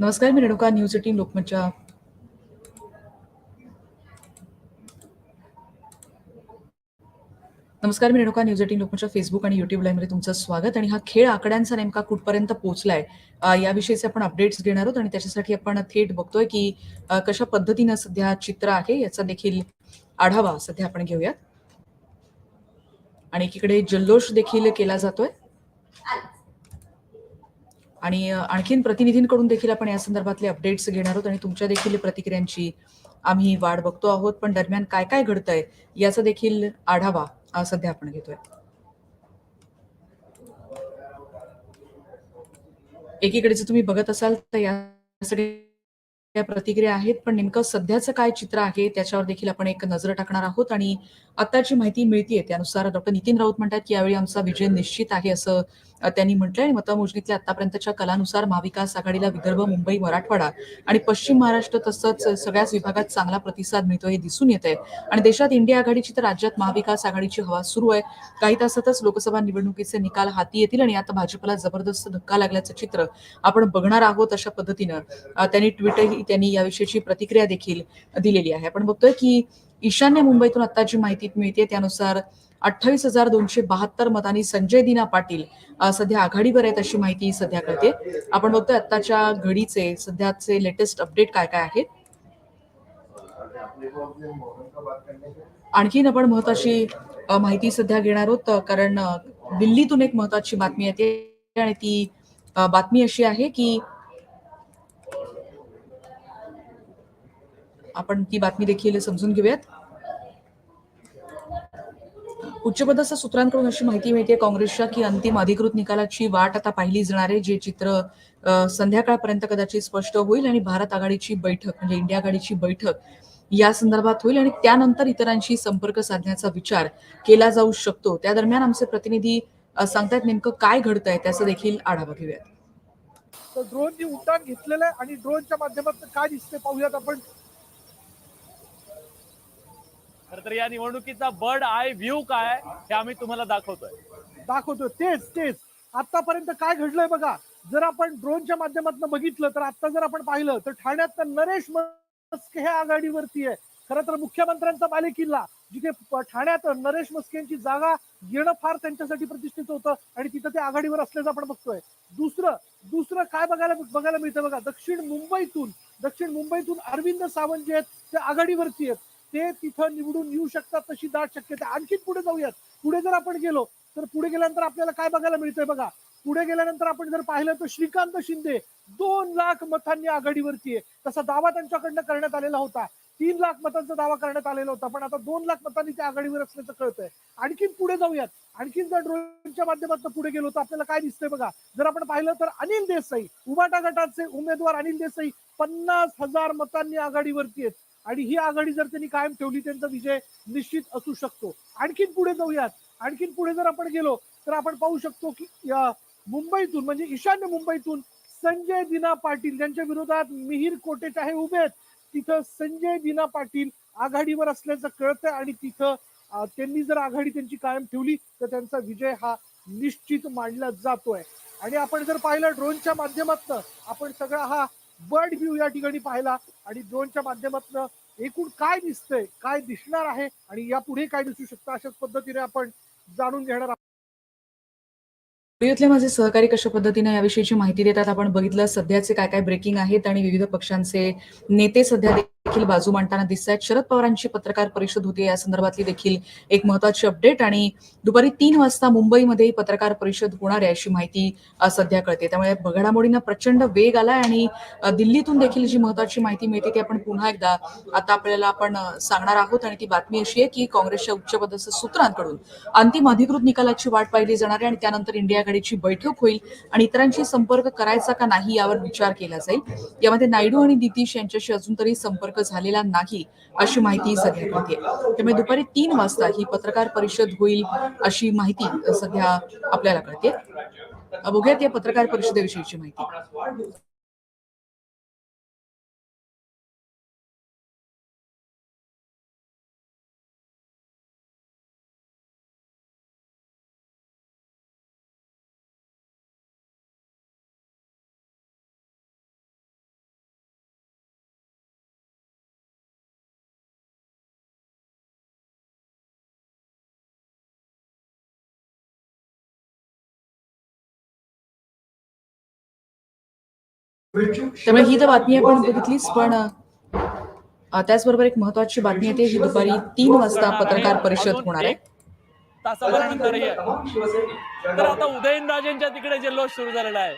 नमस्कार मैं Renuka news eighteen लोकमतच्या नमस्कार मी रेणुका न्यूज एटीन लोकांच्या फेसबुक आणि युट्यूब लाईव्हमध्ये तुमचं स्वागत. आणि हा खेळ आकड्यांचा नेमका कुठपर्यंत पोहोचलाय याविषयीचे आपण अपडेट्स घेणार आहोत आणि त्याच्यासाठी आपण थेट बघतोय की कशा पद्धतीनं सध्या चित्र आहे याचा देखील आढावा सध्या आपण घेऊयात. आणि एकीकडे जल्लोष देखील केला जातोय. आणि आणखीन प्रतिनिधींकडून देखील आपण या संदर्भातले अपडेट्स घेणार आहोत आणि तुमच्या देखील प्रतिक्रियांची आम्ही वाट बघतो आहोत पण दरम्यान काय काय घडतंय याचा देखील आढावा सध्या आपण घेतोय. एकीकडे जर तुम्ही बघत असाल तर या या प्रतिक्रिया आहेत पण नेमकं सध्याचं काय चित्र आहे त्याच्यावर देखील आपण एक नजर टाकणार आहोत आणि आताची माहिती मिळतीये त्यानुसार डॉक्टर नितीन राऊत म्हणतात की यावेळी आमचा विजय निश्चित आहे असं त्यांनी म्हटलंय आणि मतमोजणीतल्या आतापर्यंतच्या कलानुसार महाविकास आघाडीला विदर्भ मुंबई मराठवाडा आणि पश्चिम महाराष्ट्र तसंच सगळ्याच विभागात चांगला प्रतिसाद मिळतो हे दिसून येत आहे आणि देशात इंडिया आघाडीची तर राज्यात महाविकास आघाडीची हवा सुरू आहे. काही तासातच लोकसभा निवडणुकीचे निकाल हाती येतील आणि आता भाजपला जबरदस्त धक्का लागल्याचं चित्र आपण बघणार आहोत अशा पद्धतीनं. त्यांनी ट्विटही त्यांनी याविषयीची प्रतिक्रिया देखील दिलेली आहे. आपण बघतोय की ईशान्य मुंबईतून आता जी माहिती मिळते त्यानुसार अठ्ठावीस हजार दोनशे बहात्तर मतांनी संजय दिना पाटील सध्या आघाडीवर आहेत अशी माहिती सध्या कळते आपण बघतोय आताच्या घडीचे सध्याचे लेटेस्ट अपडेट काय काय आहेत? आणखीन आपण महत्वाची माहिती सध्या घेणार आहोत कारण दिल्लीतून एक महत्वाची बातमी येते आणि ती बातमी अशी आहे की आपण ती बातमी देखील समजून घेऊयात. उच्चपदस्थ सूत्रांकडून अशी माहिती मिळते काँग्रेसच्या की अंतिम अधिकृत निकालाची वाट आता पाहिली जाणार आहे जे चित्र संध्याकाळपर्यंत कदाचित स्पष्ट होईल आणि भारत आघाडीची बैठक म्हणजे इंडिया आघाडीची बैठक या संदर्भात होईल आणि त्यानंतर इतरांशी संपर्क साधण्याचा विचार केला जाऊ शकतो. त्या दरम्यान आमचे प्रतिनिधी सांगतायत नेमकं काय घडतंय त्याचा देखील आढावा घेऊयात. तर ड्रोननी उड्डाण घेतलेलं आहे आणि ड्रोनच्या माध्यमातून काय दिसते पाहूयात आपण. खर तर या निवडणुकीचा बर्ड आय व्ह्यू काय हे आम्ही तुम्हाला दाखवतोय. दाखवतो तेच तेच. आतापर्यंत काय घडलंय बघा? जर आपण ड्रोनच्या माध्यमातून बघितलं तर आता जर आपण पाहिलं तर ठाण्यात नरेश मस्के हे आघाडीवरती आहे. खरं तर मुख्यमंत्र्यांचा बालेकिल्ला जिथे ठाण्यात नरेश मस्के यांची जागा घेणं फार त्यांच्यासाठी प्रतिष्ठित होतं आणि तिथं ते आघाडीवर असल्याचं आपण बघतोय. दुसरं दुसरं काय बघायला बघायला मिळतं बघा? दक्षिण मुंबईतून दक्षिण मुंबईतून अरविंद सावंत जे आहेत ते आघाडीवरती आहेत. ते तिथं निवडून येऊ शकतात तशी दाट शक्यता. आणखीन पुढे जाऊयात. पुढे जर आपण गेलो तर पुढे गेल्यानंतर आपल्याला काय बघायला मिळतंय बघा? पुढे गेल्यानंतर आपण जर पाहिलं तर श्रीकांत शिंदे दोन लाख मतांनी आघाडीवरती आहे. तसा दावा त्यांच्याकडनं करण्यात आलेला होता. तीन लाख मतांचा दावा करण्यात आलेला होता. पण आता दोन लाख मतांनी ते आघाडीवर असल्याचं कळतंय. आणखीन पुढे जाऊयात. आणखीन जर ड्रोनच्या माध्यमातून पुढे गेलो तर आपल्याला काय दिसतंय बघा? जर आपण पाहिलं तर अनिल देसाई उबाटा गटाचे उमेदवार अनिल देसाई पन्नास हजार मतांनी आघाडीवरती आहेत. आणि ही आघाडी जर त्यांनी कायम ठेवली त्यांचा विजय निश्चित असू शकतो. आणखीन पुढे जाऊयात. आणखीन पुढे जर आपण गेलो तर आपण पाहू शकतो की या मुंबईतून म्हणजे ईशान्य मुंबईतून संजय दिना पाटील ज्यांच्या विरोधात मिहीर कोटेचा आहे उभे आहेत तिथं संजय दिना पाटील आघाडीवर असल्याचं कळतं आणि तिथं त्यांनी जर आघाडी त्यांची कायम ठेवली तर त्यांचा विजय हा निश्चित मांडला जातोय. आणि आपण जर पाहिलं ड्रोनच्या माध्यमातून आपण सगळा हा बर्ड व्ह्यू या ठिकाणी पाहिला आणि ड्रोनच्या माध्यमातून एकूण काय दिसतंय काय दिसणार आहे आणि यापुढे काय दिसू शकतं अशाच पद्धतीने आपण जाणून घेणार आहोत माझे सहकारी कशा पद्धतीने याविषयीची माहिती देतात? आपण बघितलं सध्याचे काय काय ब्रेकिंग आहेत आणि विविध पक्षांचे नेते सध्या देखील बाजू मांडताना दिसत आहेत शरद पवारांची पत्रकार परिषद होती या संदर्भातली देखील एक महत्वाची अपडेट आणि दुपारी तीन वाजता मुंबईमध्ये पत्रकार परिषद होणार आहे अशी माहिती सध्या कळते. त्यामुळे घडामोडींना प्रचंड वेग आलाय आणि दिल्लीतून देखील जी महत्वाची माहिती मिळते ती आपण पुन्हा एकदा आता आपल्याला आपण सांगणार आहोत आणि ती बातमी अशी आहे की काँग्रेसच्या उच्चपदस्थ सूत्रांकडून अंतिम अधिकृत निकालाची वाट पाहिली जाणार आहे आणि त्यानंतर इंडिया आघाडीची बैठक होईल आणि इतरांशी संपर्क करायचा का नाही यावर विचार केला जाईल. यामध्ये नायडू आणि नितीश यांच्याशी अजून तरी संपर्क झालेला नाही अशी माहिती सध्या मिळते त्यामुळे दुपारी तीन वाजता ही पत्रकार परिषद होईल अशी माहिती सध्या आपल्याला कळते. बघूयात या पत्रकार परिषदेविषयीची माहिती. त्यामुळे ही तर बातमी आपण बघितलीच पण त्याचबरोबर एक महत्वाची बातमी येते ही दुपारी तीन वाजता पत्रकार परिषद होणार आहे. तासाभरानंतरही आहे. तर आता उदयनराजेंच्या तिकडे जल्लोष सुरू झालेला आहे.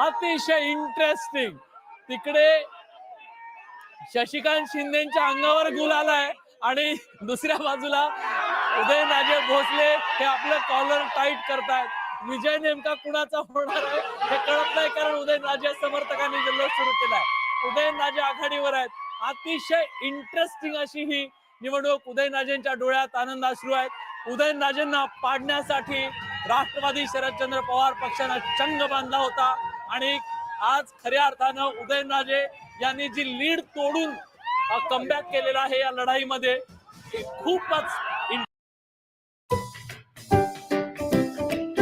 अतिशय इंटरेस्टिंग तिकडे शशिकांत शिंदेच्या अंगावर गुल आलाय आणि दुसऱ्या बाजूला उदयनराजे भोसले हे आपलं कॉलर टाईट करतायत. विजय नेमका कुणाचा होणार आहे हे कळत नाही कारण उदयनराजे समर्थकांनी जल्लोष सुरू केलाय. उदयनराजे आघाडीवर आहेत. अतिशय इंटरेस्टिंग अशी ही निवडणूक उदयनराजेंच्या डोळ्यात आनंद अश्रू आहेत. उदयनराजेंना पाडण्यासाठी राष्ट्रवादी शरदचंद्र पवार पक्षानं चंग बांधला होता. आणि आज खऱ्या अर्थानं उदयनराजे यांनी जी लीड तोडून कमबॅक केलेला आहे या लढाईमध्ये खूपच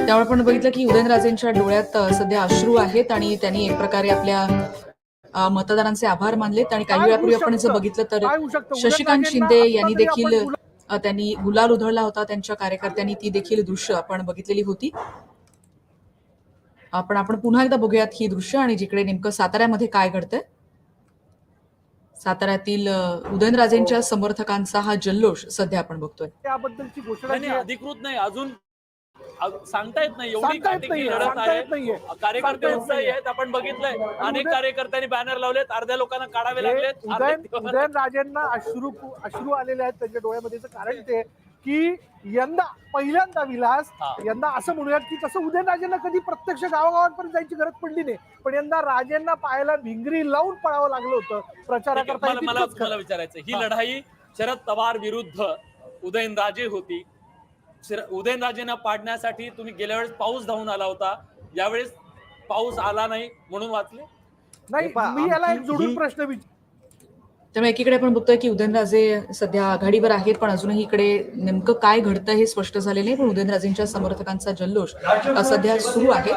त्यामुळे आपण बघितलं की उदयनराजेंच्या डोळ्यात सध्या अश्रू आहेत आणि त्यांनी एक प्रकारे आपल्या मतदारांचे आभार मानलेत आणि काही वेळापूर्वी आपण जर? बघितलं तर शशिकांत शिंदे यांनी देखील त्यांनी गुलाल उधळला होता त्यांच्या कार्यकर्त्यांनी ती देखील दृश्य आपण बघितलेली होती. आपण आपण पुन्हा एकदा बघूयात ही दृश्य आणि जिकडे नेमकं साताऱ्यामध्ये काय घडतंय. साताऱ्यातील उदयनराजेंच्या समर्थकांचा हा जल्लोष सध्या आपण बघतोय. त्याबद्दलची घोषणा अधिकृत नाही. अजून सांगता येत नाही एवढी सांगता येत काटेकी नाहीये, लढत सांगता आहे येत नाहीये. कार्यकर्ते येत उत्साही नाहीये. आहेत आपण बघितलंय अनेक उदय- कार्यकर्त्यांनी बॅनर लावलेत अर्ध्या लोकांना काढावे लागलेत उदयन उदयनराजेंना अश्रू अश्रू आलेले आहेत त्यांच्या डोळ्यामध्ये याचं कारण ते की यंदा पहिल्यांदा विलास हा. यंदा असं म्हणूयात की तसं उदयनराजेंना कधी प्रत्यक्ष गावागावांपर्यंत जायची गरज पडली नाही पण यंदा राजेंना पायाला भिंगरी लावून पळावं लागलं होतं ठीक आहे, प्रचाराकरता मला हे मला तितकंच खरं. मला विचारायचं ही हा. लढाई शरद पवार विरुद्ध उदयनराजे होती उदयनराजेंना पाडण्यासाठी तुम्ही गेल्या वेळेस पाऊस धावून आला होता. यावेळेस पाऊस आला नाही म्हणून वाचले? नाही मी याला एक जोडून ही- प्रश्न विचार त्यामुळे एकीकडे आपण बघतोय की उदयनराजे सध्या आघाडीवर आहेत पण अजूनही इकडे नेमकं काय घडतं हे स्पष्ट झालेलं नाही पण उदयनराजेंच्या समर्थकांचा जल्लोष सध्या सुरू आहे.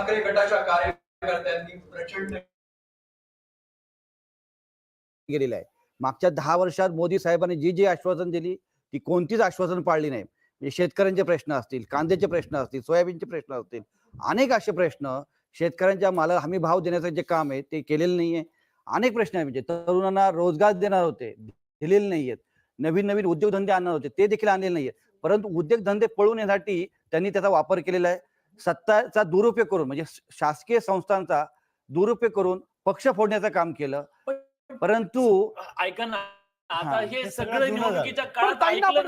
गेलेला आहे. मागच्या दहा वर्षात मोदी साहेबांनी जी जी आश्वासन दिली ती कोणतीच आश्वासन पाळली नाही. शेतकऱ्यांचे प्रश्न असतील कांद्याचे प्रश्न असतील सोयाबीनचे प्रश्न असतील अनेक असे प्रश्न शेतकऱ्यांच्या माला हमी भाव देण्याचं जे काम आहे ते केलेलं नाहीये. अनेक प्रश्न आहे म्हणजे तरुणांना रोजगार देणार होते दिलेले नाहीयेत. नवीन नवीन उद्योगधंदे आणणार होते ते देखील आणलेले नाहीयेत. परंतु उद्योगधंदे पळून येण्यासाठी त्यांनी त्याचा वापर केलेला आहे. सत्ताचा दुरुपयोग करून म्हणजे शासकीय संस्थांचा दुरुपयोग करून पक्ष फोडण्याचं काम केलं. परंतु ऐका ना आता हा, हे हे सगळं निवडणुकीच्या काळात ऐकलं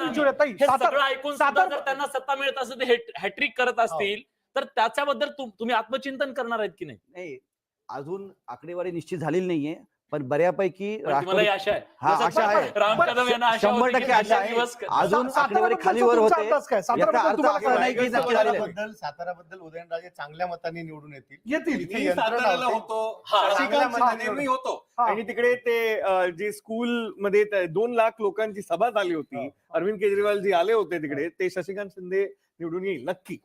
हे ऐकून जर त्यांना सत्ता मिळत असेल ते हॅट्रिक करत असतील तर त्याच्याबद्दल तुम- तुम्ही आत्मचिंतन करणार आहेत की नाही? नाही अजून आकडेवारी निश्चित झालेली नाहीये. पण बऱ्यापैकी आशा आहे. हा, शंभर टक्के आशा आहे. अजून आकडेवारी साताराबद्दल खालीवर होते. साताराबद्दल उदयनराजे चांगल्या मतांनी निवडून येतील. होती. हा, हा. आणि तिकडे ते जे स्कूल मध्ये दोन लाख लोकांची सभा झाली होती अरविंद केजरीवाल जी आले होते तिकडे ते शशिकांत शिंदे निवडून येईल नक्की.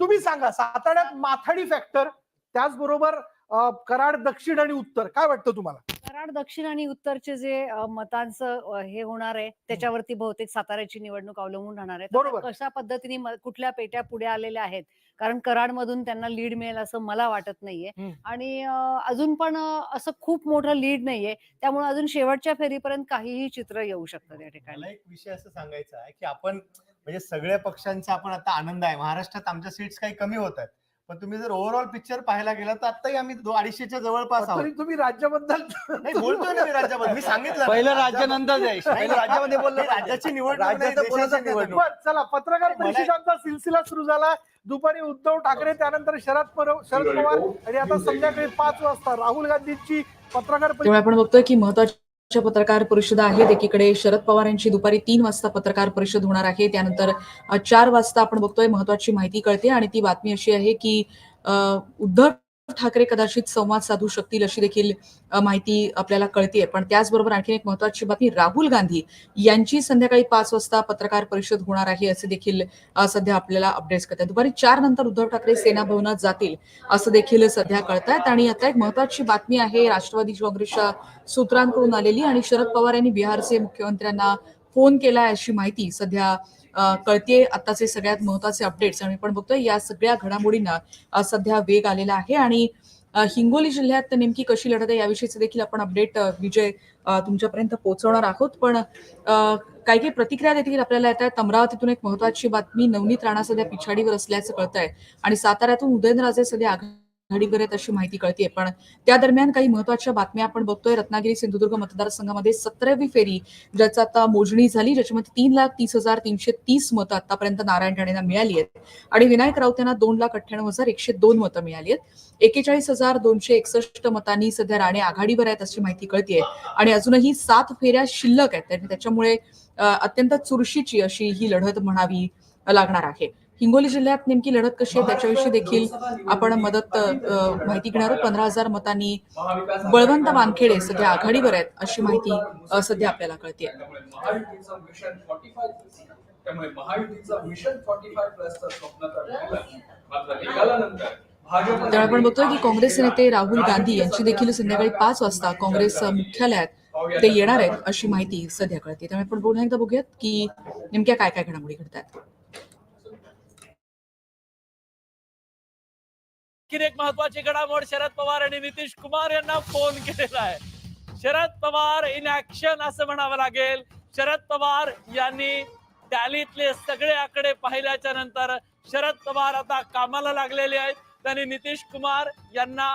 तुम्ही सांगा साताऱ्यात माथाडी फॅक्टर त्याचबरोबर कराड दक्षिण आणि उत्तर काय वाटतं तुम्हाला? कराड दक्षिण आणि उत्तरचे जे मतांचं हे होणार आहे त्याच्यावरती बहुतेक साताऱ्याची निवडणूक अवलंबून राहणार आहे. बरोबर. कशा पद्धतीने म- कुठल्या पेट्या पुढे आलेल्या आहेत? कारण कराडमधून त्यांना लीड मिळेल असं मला वाटत नाहीये. आणि अ, अजून पण अ, असं खूप मोठं लीड नाहीये. त्यामुळे अजून शेवटच्या फेरीपर्यंत काहीही चित्र येऊ शकतं त्या ठिकाणी. मला एक विषय असं सांगायचा आहे की आपण म्हणजे सगळ्या पक्षांचा आपण आता आनंद आहे. महाराष्ट्रात आमच्या सीट्स काही कमी होत आहेत. पण तुम्ही जर ओव्हरऑल पिक्चर पाहायला गेला तर आताही आम्ही दो- अडीचशेच्या जवळपास आहोत तरी तुम्ही राज्याबद्दल नाही बोलतोय ना मी राज्याबद्दल मी सांगितलं ना. पहिलं राज्य नंतर जाईल नाही, पहिलं राज्यामध्ये बोललं राज्याची निवडणूक नाही, राज्याचं देशाची बोलतच नाही. निवडणूक. बरं, चला पत्रकार मला- परिषदांचा सिलसिला सुरू झाला दुपारी उद्धव ठाकरे त्यानंतर शरद पवार शरद पवार आणि आता संध्याकाळी पाच वाजता राहुल गांधींची पत्रकार परिषद त्यामुळे आपण बघतोय की महत्त्वाच्या पत्रकार परिषद आहेत एकीकडे शरद पवार यांची दुपारी तीन वाजता पत्रकार परिषद होणार आहे. त्यानंतर चार वाजता आपण बघतोय महत्वाची माहिती कळते. आणि ती बातमी अशी आहे की उद्धव ठाकरे कदाचित संवाद साधू शकतील अशी देखील माहिती आपल्याला कळतीये. पण त्याचबरोबर आणखी एक महत्वाची बातमी राहुल गांधी यांची संध्याकाळी पाच वाजता पत्रकार परिषद होणार आहे असे देखील सध्या आपल्याला अपडेट्स करतात दुपारी चार नंतर उद्धव ठाकरे सेना भवनात जातील असं देखील सध्या कळतायत. आणि आता एक महत्वाची बातमी आहे राष्ट्रवादी काँग्रेसच्या सूत्रांकडून आलेली. आणि शरद पवार यांनी बिहारचे मुख्यमंत्र्यांना फोन केला अशी माहिती सध्या कळतेय. आताचे सगळ्यात महत्त्वाचे अपडेट्स आणि आपण बघतोय. या सगळ्या घडामोडींना सध्या वेग आलेला आहे आणि हिंगोली जिल्ह्यात नेमकी कशी लढत आहे याविषयीचं देखील आपण अपडेट विजय तुमच्यापर्यंत पोहोचवणार आहोत. पण काही काही प्रतिक्रिया देखील आपल्याला येत आहेत. अमरावतीतून एक महत्वाची बातमी नवनीत राणा सध्या पिछाडीवर असल्याचं कळतंय. आणि साताऱ्यातून उदयनराजे सध्या आघाडीवर आहेत अशी माहिती कळतीये. पण त्या दरम्यान काही महत्त्वाच्या बातम्या आपण बघतोय. रत्नागिरी सिंधुदुर्ग मतदारसंघामध्ये सतरावी फेरी ज्याचा आता मोजणी झाली ज्याच्यामध्ये तीन लाख तीस हजार तीनशे तीस मतं आतापर्यंत नारायण राणेंना मिळाली आहेत. आणि विनायक राऊत यांना दोन लाख अठ्ठ्याण्णव हजार एकशे दोन मतं मिळाली आहेत. एकेचाळीस हजार दोनशे एकसष्ट मतांनी सध्या राणे आघाडीवर आहेत अशी माहिती कळतीये. आणि अजूनही सात फेऱ्या शिल्लक आहेत. आणि त्याच्यामुळे अत्यंत चुरशीची अशी ही लढत म्हणावी लागणार आहे. हिंगोली जिल्ह्यात नेमकी लढत कशी आहे त्याच्याविषयी देखील आपण मदत माहिती घेणार आहोत. पंधरा हजार मतांनी बळवंत वानखेडे सध्या आघाडीवर आहेत अशी माहिती सध्या आपल्याला कळते त्यामुळे महायुतीचं मिशन फॉर्टी फाय प्लसचं आपण बघतोय की काँग्रेसचे नेते राहुल गांधी यांची देखील संध्याकाळी पाच वाजता काँग्रेस मुख्यालयात ते येणार आहेत अशी माहिती सध्या कळते त्यामुळे आपण पुन्हा एकदा बघूयात की नेमक्या काय काय घडामोडी घडतात आणखीन एक महत्वाची घडामोड शरद पवार आणि नितीश कुमार यांना फोन केलेला आहे. शरद पवार इन ऍक्शन असं म्हणावं लागेल. शरद पवार यांनी टॅलीतले सगळे आकडे पाहिल्याच्या नंतर शरद पवार आता कामाला लागलेले आहेत. त्यांनी नितीश कुमार यांना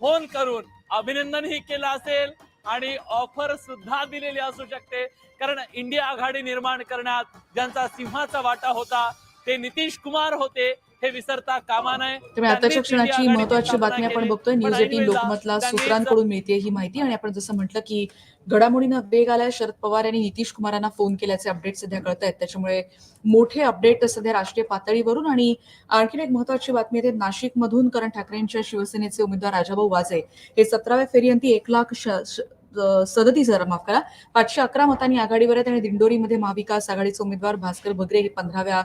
फोन करून अभिनंदनही केलं असेल आणि ऑफर सुद्धा दिलेली असू शकते. कारण इंडिया आघाडी निर्माण करण्यात ज्यांचा सिंहाचा वाटा होता ते नितीश कुमार होते. हे विसरता कामा नये. त्यामुळे आताच्या त्यांनीच इंडिया क्षणाची आघाडीची महत्वाची बातमी आपण. बघतोय. न्यूज एटीन लोकमतला सूत्रांकडून मिळते ही माहिती. आणि आपण जसं म्हटलं की घडामोडीनं वेग आलाय. शरद पवार यांनी नितीश कुमारांना फोन केल्याचे अपडेट सध्या कळत आहेत त्याच्यामुळे मोठे अपडेट सध्या राष्ट्रीय पातळीवरून. आणि आणखीन एक महत्वाची बातमी आहे नाशिक मधून करण ठाकरेंच्या शिवसेनेचे उमेदवार राजाभाऊ वाजे हे सतराव्या फेरीअंती एक लाख सदतीस हजार माफ करा. पाचशे अकरा मतांनी आघाडीवर आहेत आणि दिंडोरीमध्ये महाविकास आघाडीचे उमेदवार भास्कर भगरे हे पंधराव्या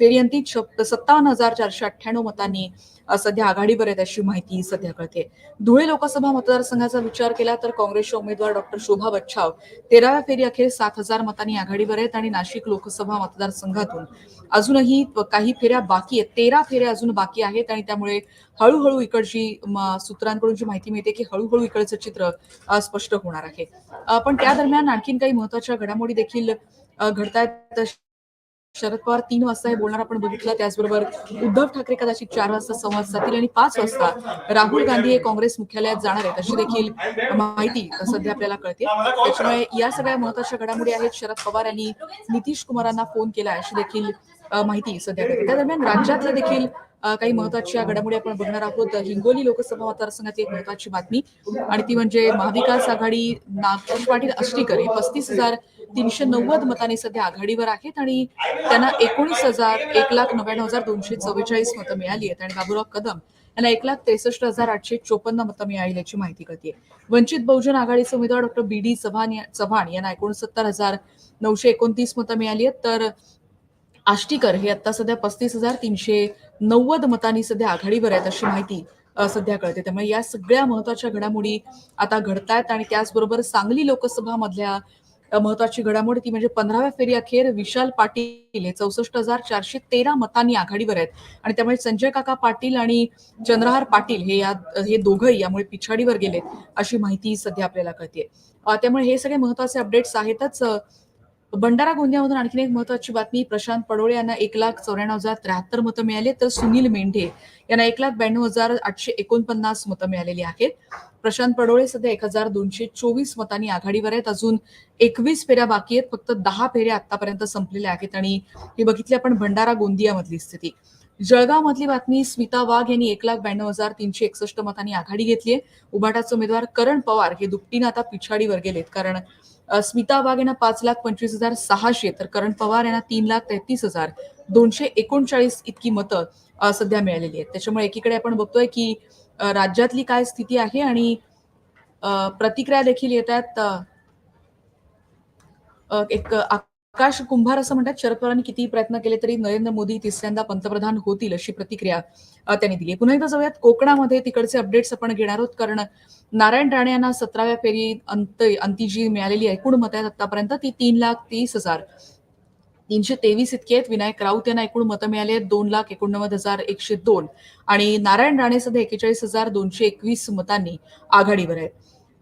फेरियंती सत्तावन्न हजार चारशे अठ्ठ्याण्णव मतांनी सध्या आघाडीवर आहेत अशी माहिती सध्या कळते धुळे लोकसभा मतदारसंघाचा विचार केला तर काँग्रेसच्या उमेदवार डॉक्टर शोभा बच्छाव तेराव्या फेरी अखेर सात हजार मतांनी आघाडीवर आहेत आणि नाशिक लोकसभा मतदारसंघातून अजूनही काही फेऱ्या बाकी आहेत. तेरा फेऱ्या अजून बाकी आहेत आणि त्यामुळे हळूहळू इकडची सूत्रांकडून जी माहिती मिळते की हळूहळू इकडचं चित्र स्पष्ट होणार आहे. पण त्या दरम्यान आणखीन काही महत्त्वाच्या घडामोडी देखील घडतायत. शरद पवार तीन वाजता हे बोलणार आपण बघितलं. त्याचबरोबर उद्धव ठाकरे कदाचित चार वाजता संवाद साधतील आणि पाच वाजता राहुल गांधी हे काँग्रेस मुख्यालयात जाणार आहेत. अशी देखील माहिती सध्या आपल्याला कळते. त्याच्यामुळे या सगळ्या महत्त्वाच्या घडामोडी आहेत. शरद पवार यांनी नितीश कुमारांना फोन केला अशी देखील माहिती सध्या त्या दरम्यान राज्यातलं देखील काही महत्त्वाच्या घडामोडी आपण बघणार आहोत. हिंगोली लोकसभा मतदारसंघातली एक महत्वाची बातमी आणि ती म्हणजे महाविकास आघाडी नागपूर पाटील आष्टीकर हे पस्तीस हजार तीनशे नव्वद मतांनी सध्या आघाडीवर आहेत आणि त्यांना एकोणीस हजार एक लाख नव्याण्णव हजार दोनशे चव्वेचाळीस मतं मिळाली आहेत. आणि बाबूराव कदम यांना एक लाख त्रेसष्ट हजार आठशे चोपन्न मतं मिळाल्याची माहिती कळते वंचित बहुजन आघाडीचे उमेदवार doctor B D Chavan Chavan यांना एकोणसत्तर हजार नऊशे एकोणतीस मतं मिळाली आहेत. तर आष्टीकर हे आता सध्या पस्तीस हजार तीनशे नव्वद मतांनी सध्या आघाडीवर आहेत अशी माहिती सध्या कळते. त्यामुळे या सगळ्या महत्त्वाच्या घडामोडी आता घडतायत आणि त्याचबरोबर सांगली लोकसभा मधल्या महत्वाची घडामोड ती म्हणजे पंधराव्या फेरी अखेर विशाल पाटील हे चौसष्ट हजार चारशे तेरा मतांनी आघाडीवर आहेत. आणि त्यामुळे संजय काका पाटील आणि चंद्रहार पाटील हे या हे दोघंही यामुळे पिछाडीवर गेलेत अशी माहिती सध्या आपल्याला कळते त्यामुळे हे सगळे महत्त्वाचे अपडेट्स आहेतच. भंडारा गोंदियामधून आणखी एक महत्वाची बातमी प्रशांत पडोळे यांना एक लाख चौऱ्याण्णव हजार त्र्याहत्तर मतं मिळाले तर सुनील मेंढे यांना एक लाख ब्याण्णव हजार आठशे एकोणपन्नास मतं मिळालेली आहेत. प्रशांत पडोळे सध्या एक हजार दोनशे चोवीस मतांनी आघाडीवर आहेत. अजून एकवीस फेऱ्या बाकी आहेत. फक्त दहा फेऱ्या आतापर्यंत संपलेल्या आहेत. आणि हे बघितले आपण भंडारा गोंदियामधली स्थिती. जळगाव मधली बातमी स्मिता वाघ यांनी एक लाख ब्याण्णव हजार तीनशे एकसष्ट मतांनी आघाडी घेतली आहे. उभाटाचे उमेदवार करण पवार हे दुपटीनं आता पिछाडीवर गेलेत. कारण स्मिता वाघ यांना पाच लाख पंचवीस हजार सहाशे तर करण पवार यांना तीन लाख तेहतीस हजार दोनशे एकोणचाळीस इतकी मतं सध्या मिळालेली आहेत. त्याच्यामुळे एकीकडे आपण बघतोय की राज्यातली काय स्थिती आहे आणि प्रतिक्रिया देखील येत आहेत. एक आकाश कुंभार असं म्हणतात शरद पवारांनी कितीही प्रयत्न केले तरी नरेंद्र मोदी तिसऱ्यांदा पंतप्रधान होतील अशी प्रतिक्रिया त्यांनी दिली आहे. पुन्हा एकदा जाऊयात कोकणामध्ये तिकडचे अपडेट्स आपण घेणार आहोत कारण नारायण राणे यांना सतराव्या फेरी अंत अंती जी मिळालेली एकूण मत आहेत आतापर्यंत? ती तीन लाख तीस हजार. तीनशे तेवीस इतके आहेत. विनायक राऊत यांना एकूण मतं मिळाली आहेत दोन लाख एकोणनव्वद हजार एकशे दोन. आणि नारायण राणे सध्या एकेचाळीस हजार दोनशे एकवीस मतांनी आघाडीवर आहेत.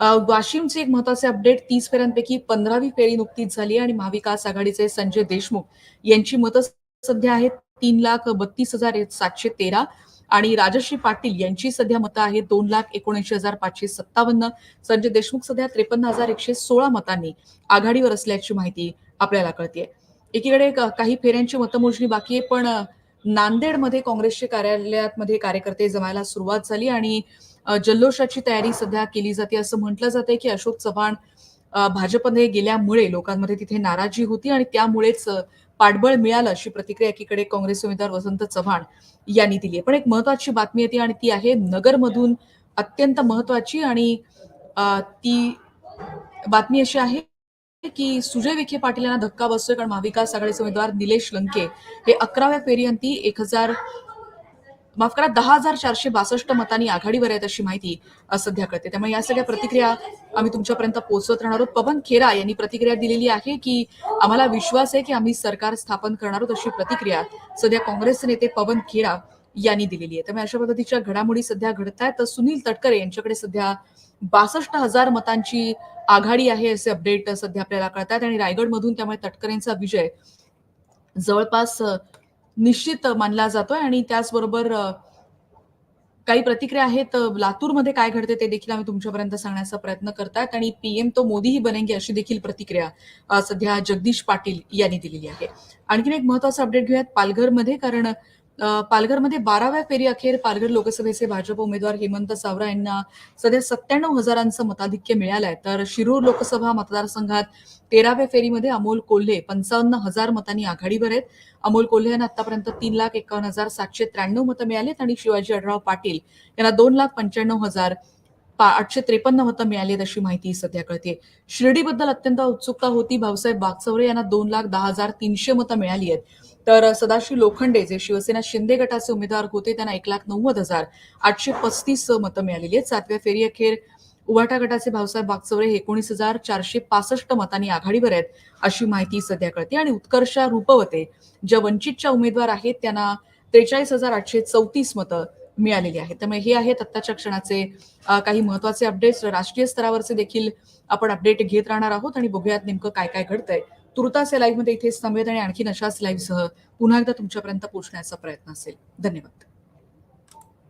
वाशिमचे एक महत्त्वाचे अपडेट तीस फेऱ्यांपैकी पंधरावी फेरी नुकतीच झाली आणि महाविकास आघाडीचे संजय देशमुख यांची मतं सध्या आहेत तीन लाख बत्तीस हजार सातशे तेरा आणि राजश्री पाटील यांची सध्या मतं आहेत दोन लाख एकोणऐंशी हजार पाचशे सत्तावन्न. संजय देशमुख सध्या त्रेपन्न हजार एकशे सोळा मतांनी आघाडीवर असल्याची माहिती आपल्याला कळते एकीकडे काही फेऱ्यांची मतमोजणी बाकी आहे पण नांदेडमध्ये काँग्रेसचे कार्यालयामध्ये कार्यकर्ते जमायला सुरुवात झाली आणि जल्लोषाची तयारी सध्या केली जाते असं म्हटलं जाते की अशोक चव्हाण भाजपमध्ये गेल्यामुळे लोकांमध्ये तिथे नाराजी होती आणि त्यामुळेच पाठबळ मिळालं अशी प्रतिक्रिया एकीकडे काँग्रेस उमेदवार वसंत चव्हाण यांनी दिली आहे. पण एक महत्वाची बातमी येते आणि ती आहे नगरमधून अत्यंत महत्वाची आणि ती बातमी अशी आहे की सुजय विखे पाटील यांना धक्का बसतोय कारण महाविकास आघाडीचे उमेदवार निलेश लंके हे अकराव्या फेरीअंती एक हजार माफ करा दहा हजार चारशे बासष्ट मतांनी आघाडीवर आहेत अशी माहिती सध्या कळते. त्यामुळे या सगळ्या प्रतिक्रिया आम्ही तुमच्यापर्यंत पोहोचवत राहणार आहोत. पवन खेरा यांनी प्रतिक्रिया दिलेली आहे की आम्हाला विश्वास आहे की आम्ही सरकार स्थापन करणार आहोत अशी प्रतिक्रिया सध्या काँग्रेसचे नेते पवन खेरा यांनी दिलेली आहे. त्यामुळे अशा पद्धतीच्या घडामोडी सध्या घडत आहेत तर सुनील तटकरे यांच्याकडे सध्या बासष्ट हजार मतांची आघाडी आहे असे अपडेट सध्या आपल्याला कळतात आणि रायगडमधून त्यामुळे तटकरेंचा विजय जवळपास निश्चित मानला जातोय आणि त्याचबरोबर काही प्रतिक्रिया आहेत लातूरमध्ये काय घडते ते देखील आम्ही तुमच्यापर्यंत सांगण्याचा प्रयत्न करतात आणि पीएम तो मोदीही बनेंगे अशी देखील प्रतिक्रिया सध्या जगदीश पाटील यांनी दिलेली आहे. आणखीन एक महत्त्वाचा अपडेट घेऊयात पालघरमध्ये कारण पालघरमध्ये बाराव्या फेरी अखेर पालघर लोकसभेचे भाजप उमेदवार हेमंत सावरा यांना सध्या सत्त्याण्णव हजारांचं मताधिक्य मिळालं आहे तर शिरूर लोकसभा मतदारसंघात तेराव्या फेरीमध्ये अमोल कोल्हे पंचावन्न हजार मतांनी आघाडीवर आहेत. अमोल कोल्हे यांना आतापर्यंत तीन लाख एकावन्न हजार सातशे त्र्याण्णव मतं मिळालीत आणि शिवाजी अडराव पाटील यांना दोन लाख पंच्याण्णव हजार पा- आठशे त्रेपन्न मतं मिळाली आहेत अशी माहिती सध्या कळते. शिर्डीबद्दल अत्यंत उत्सुकता होती. भाऊसाहेब बागचौरे यांना दोन लाख दहा हजार तीनशे मतं मिळाली आहेत. तर सदाशिव लोखंडे जे शिवसेना शिंदे गटाचे उमेदवार होते त्यांना एक लाख नव्वद हजार आठशे पस्तीस मतं मिळालेली आहेत. सातव्या फेरी अखेर उभाटा गटाचे भाऊसाहेब बागचवरे हे एकोणीस हजार चारशे पासष्ट मतांनी आघाडीवर आहेत अशी माहिती सध्या कळते. आणि उत्कर्षा रूपवते ज्या वंचितच्या उमेदवार आहेत त्यांना त्रेचाळीस हजार आठशे चौतीस मतं मिळालेली आहेत. त्यामुळे हे आहेत आत्ताच्या क्षणाचे काही महत्त्वाचे अपडेट्स राष्ट्रीय स्तरावरचे देखील आपण अपडेट घेत राहणार आहोत आणि बघूयात नेमकं काय काय घडतंय. तुर्तास या लाईव्हमध्ये इथेच थांबूयात आणि आणखीन अशाच लाईव्हसह पुन्हा एकदा तुमच्यापर्यंत पोहोचण्याचा प्रयत्न असेल. धन्यवाद.